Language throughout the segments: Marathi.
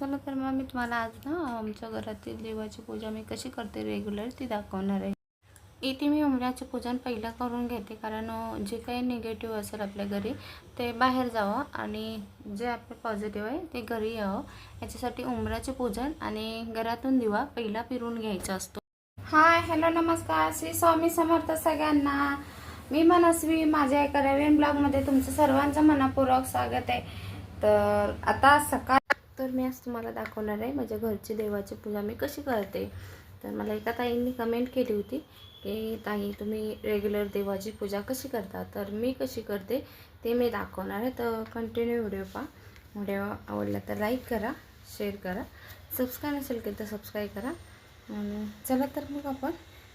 चला तर मग मी तुम्हाला आज ना आमच्या घरातील देवाची पूजा मी कशी करते रेग्युलर ती दाखवणार आहे. इथे मी उमऱ्याचे पूजन पहिलं करून घेते कारण जे काही निगेटिव्ह असेल आपल्या घरी ते बाहेर जावं आणि जे आपलं पॉझिटिव्ह आहे ते घरी यावं. याच्यासाठी उमऱ्याचे पूजन आणि घरातून दिवा पहिला फिरून घ्यायचा असतो. हाय हॅलो नमस्कार. श्री स्वामी समर्थ सगळ्यांना. मी मनस्वी माझ्या एका रवीन ब्लॉगमध्ये तुमचं सर्वांचं मनापूर्वक स्वागत आहे. तर आता सकाळ तर मी आज तुम्हाला दाखवणार आहे. माझ्या घरची देवाची पूजा मी कशी करते? तर मला एका ताईंनी कमेंट केली होती की ताई तुम्ही रेग्युलर देवाची पूजा कशी करता? तर मी कशी करते ते मी दाखवणार आहे. तर कंटिन्यू व्हिडिओ पहा. व्हिडिओ आवडला तर लाईक करा शेअर करा. सबस्क्राईब नसेल केलं तर सबस्क्राईब करा. आणि चला तर मग आपण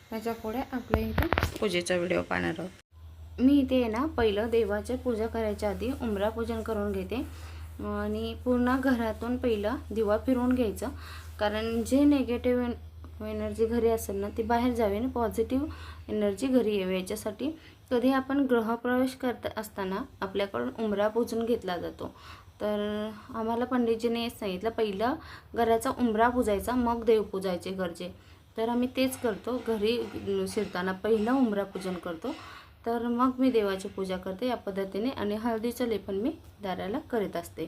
त्याच्या पुढे आपल्या इथे पूजेचा व्हिडिओ पाहणार आहोत. मी इथे आहे ना पहिलं देवाच्या पूजा करायच्या आधी उमरा पूजन करून घेते. आणि पूर्ण घरातून पहिलं दिवा फिरवून घ्यायचा. कारण जे नेगेटिव्ह एनर्जी घरी असेल ना ती बाहेर जावी आणि पॉझिटिव्ह एनर्जी घरी यावी. याच्यासाठी कधी आपण गृहप्रवेश करत असताना आपल्याकडून उमरा पुजून घेतला जातो. तर आम्हाला पंडितजीने सांगितलं पहिलं घराचा उंबरा पूजायचा मग देव पूजायचे घरचे. तर आम्ही तेच करतो. घरी शिरताना पहिलं उंबरा पूजन करतो. तर मग मी देवाची पूजा करते या पद्धतीने आणि हळदीचं लेपन मी दाराला करीत असते.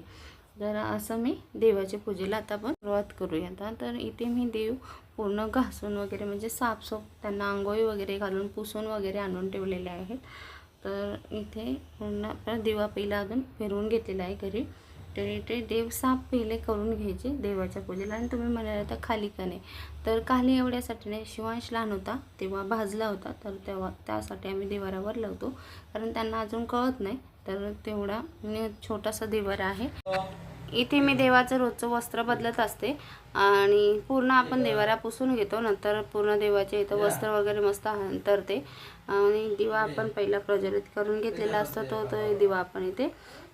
तर असं मी देवाच्या पूजेला आता आपण सुरुवात करूया. आता तर इथे मी देव पूर्ण घासून वगैरे म्हणजे साफसूफ त्यांना आंघोळी वगैरे घालून पुसून वगैरे आणून ठेवलेले आहेत. तर इथे पूर्ण आपला दिवा पहिला अजून फिरवून घेतलेला आहे घरी. तर ते देव साफ पहिले करून घ्यायचे देवाच्या पूजेला आणि तुम्ही म्हणाल तर खाली का नाही. तर खाली एवढ्यासाठी नाही शिवांश लहान होता तेव्हा भाजला होता तर तेव्हा त्यासाठी आम्ही देवारावर लावतो. कारण त्यांना अजून कळत नाही तर तेवढा म्हणजे छोटासा देवारा आहे. इथे मी देवाचं रोजचं वस्त्र बदलत असते. आणि पूर्ण आपण देवाऱ्या पुसून घेतो नंतर पूर्ण देवाचे इथं वस्त्र वगैरे मस्त अंतरते. आणि दिवा आपण पहिला प्रज्वलित करून घेतलेला असतो तो तो दिवा आपण इथे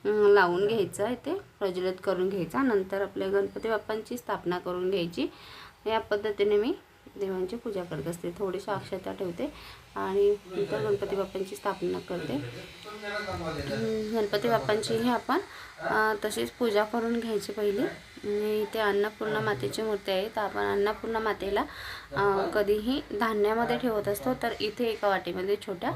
लावून घ्यायचा इथे प्रज्वलित करून घ्यायचा. नंतर आपल्या गणपती बाप्पांची स्थापना करून घ्यायची. या पद्धतीने मी देवांची पूजा करत असते. थोडीशी अक्षता ठेवते आणि नंतर गणपती बाप्पांची स्थापना करते. गणपती बाप्पांचीही आपण तशीच पूजा करून घ्यायची पहिली. इथे अन्नपूर्णा मातेची मूर्ती आहे. तर आपण अन्नपूर्णा मातेला कधीही धान्यामध्ये ठेवत असतो तर इथे एका वाटीमध्ये छोट्या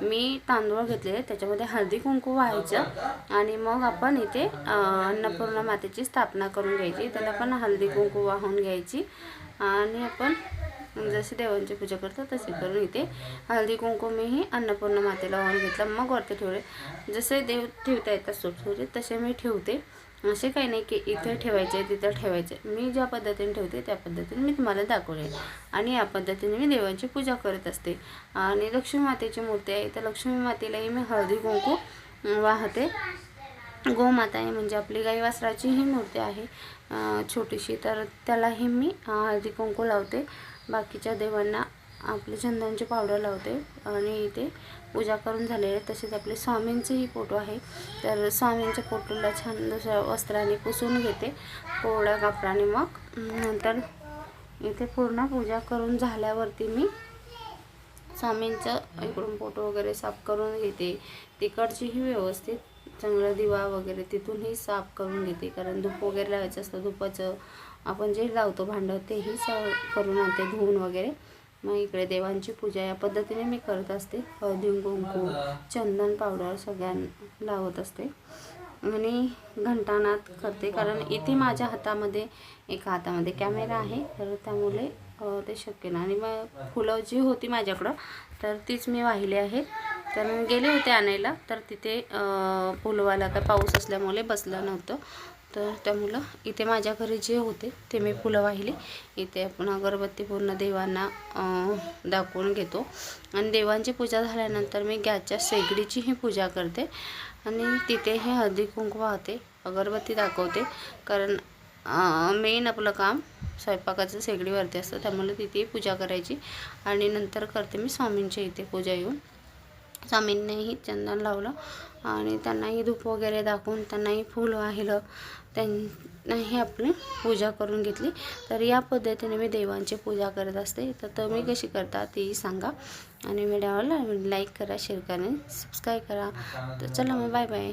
मी तांदूळ घेतलेले त्याच्यामध्ये हळदी कुंकू व्हायचं आणि मग आपण इथे अन्नपूर्णा मातेची स्थापना करून घ्यायची. त्याला पण हळदी कुंकू वाहून घ्यायची आणि आपण जशी देवांची पूजा करतो तसे करून इथे हळदी कुंकू मीही अन्नपूर्णा मातेला वाहून घेतलं. मग वरती ठेवले. जसे देव ठेवता येतात सुटसुटीत तसे मी ठेवते. असे काही नाही की इथे ठेवायचे तिथं ठेवायचे. मी ज्या पद्धतीने ठेवते त्या पद्धतीने मी तुम्हाला दाखवले. आणि या पद्धतीने मी देवांची पूजा करत असते. आणि लक्ष्मी मातेची मूर्ती आहे. तर लक्ष्मी मातेलाही मी हळदी कुंकू वाहते. गोमाता आहे म्हणजे आपली गाई वासराची ही मूर्ती आहे. छोटीशी तर त्यालाही मी हळदी कुंकू लावते. बाकीच्या देवांना आपले चंदनचे पावडर लावते आणि इथे पूजा करून झालेले तसेच आपले स्वामींचेही फोटो आहे. तर स्वामींच्या फोटोला छान दुसऱ्या वस्त्राने पुसून घेते. कोवळ्या कापडाने मग. नंतर इथे पूर्ण पूजा करून झाल्यावरती मी स्वामींचं इकडून फोटो वगैरे साफ करून घेते. तिकडचीही व्यवस्थित चांगला दिवा वगैरे तिथूनही साफ करून घेते. कारण धूप वगैरे लावायचं असतं धुपाचं. आपण जे लावतो भांडं तेही साफ करून आणते धुवून वगैरे. मग इकडे देवांची पूजा या पद्धतीने मी करत असते. हळदी कुंकू चंदन पावडर सगळ्यांना लावत असते. आणि घंटानाद करते. कारण इथे माझ्या हातामध्ये एका हातामध्ये कॅमेरा आहे. तर त्यामुळे ते शक्य नाही. आणि मग फुलं जी होती माझ्याकडं तर तीच मी वाहिली आहेत. तर गेले होते आणायला. तर तिथे फुलवाला का पाऊस असल्यामुळे बसलं नव्हतं. तर त्यामुळं इथे माझ्या घरी जे होते ते मी फुलं वाहिली. इथे आपण अगरबत्ती पूर्ण देवांना दाखवून घेतो. आणि देवांची पूजा झाल्यानंतर मी गॅसच्या शेगडीचीही पूजा करते. आणि तिथे हे हळदी कुंकू वाहते अगरबत्ती दाखवते. कारण मेन आपलं काम स्वयंपाकाचं शेगडीवरती असतं. त्यामुळे तिथे पूजा करायची. आणि नंतर करते मी स्वामींच्या इथे पूजा येऊन. स्वामींनीही चंदन लावलं आणि त्यांनाही धूप वगैरे दाखवून त्यांनाही फूल वाहिलं. त्यांनाही आपली पूजा करून घेतली. तर या पद्धतीने मी देवांची पूजा करत असते. तर तुम्ही कशी करता तेही सांगा. आणि व्हिडिओला लाईक करा शेअर करा सबस्क्राईब करा. तर चला मग बाय बाय